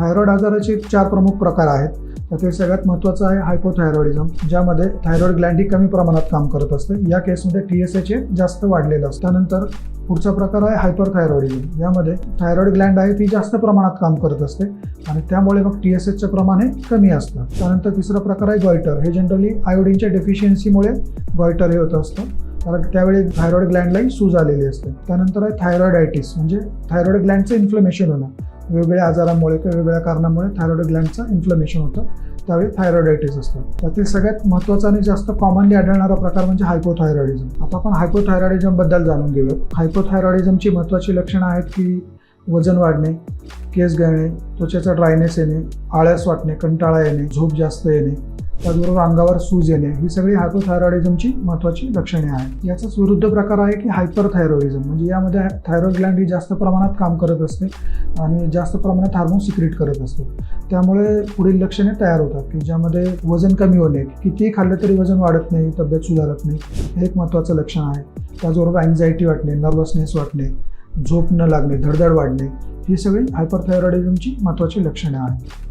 Thyroid आजाराचे चार प्रमुख प्रकार आहेत. त्यातील सगळ्यात महत्त्वाचं आहे हायपोथायरॉइडिझम ज्यामध्ये थायरॉइड ग्लँड ही कमी प्रमाणात काम करत असते. या केसमध्ये टी एस एच जास्त वाढलेलं असतं. त्यानंतर पुढचा प्रकार आहे हायपरथायरॉइडिझम यामध्ये थायरॉइड ग्लँड आहे ती जास्त प्रमाणात काम करत असते आणि त्यामुळे मग टी एस एचचं प्रमाण हे कमी असतं. त्यानंतर तिसरा प्रकार आहे गॉयटर हे जनरली आयोडीनच्या डेफिशियन्सीमुळे गॉयटर हे होत असतं. कारण त्यावेळी थायरॉइड ग्लँडलाही सूज आलेली असते. त्यानंतर आहे थायरॉइडायटिस म्हणजे थायरॉइड ग्लँडचं इन्फ्लमेशन होणं. वेगवेगळ्या आजारामुळे किंवा वेगवेगळ्या कारणामुळे थायरॉइड ग्लँडचं इन्फ्लमेशन होतं. त्यावेळी थायरॉइडायटिस असतं. त्यातील सगळ्यात महत्त्वाचा आणि जास्त कॉमनली आढळणारा प्रकार म्हणजे हायपोथायरॉइडिझम आता आपण हायपोथायरॉइडिझमबद्दल जाणून घेऊया हायपोथायरॉइडिझमची महत्त्वाची लक्षणं आहेत की वजन वाढणे केस गळणे त्वचेचा ड्रायनेस येणे आळस वाटणे कंटाळा येणे झोप जास्त येणे त्याचबरोबर अंगावर सूज येणे ही सगळी हायपोथायरॉइडिझमची महत्त्वाची लक्षणे आहेत. याचाच विरुद्ध प्रकार आहे की हायपरथायरॉइडिझम. म्हणजे यामध्ये थायरॉइड ग्लँड ही जास्त प्रमाणात काम करत असते आणि जास्त प्रमाणात हार्मोन सिक्रेट करत असते. त्यामुळे पुढील लक्षणे तयार होतात की ज्यामध्ये वजन कमी होणे कितीही खाल्लं तरी वजन वाढत नाही तब्येत सुधारत नाही हे एक महत्त्वाचं लक्षण आहे. त्याचबरोबर अँझायटी वाटणे नर्वसनेस वाटणे झोप न लागणे धडधड वाढणे ही सगळी हायपरथायरॉइडिझमची महत्त्वाची लक्षणे आहेत.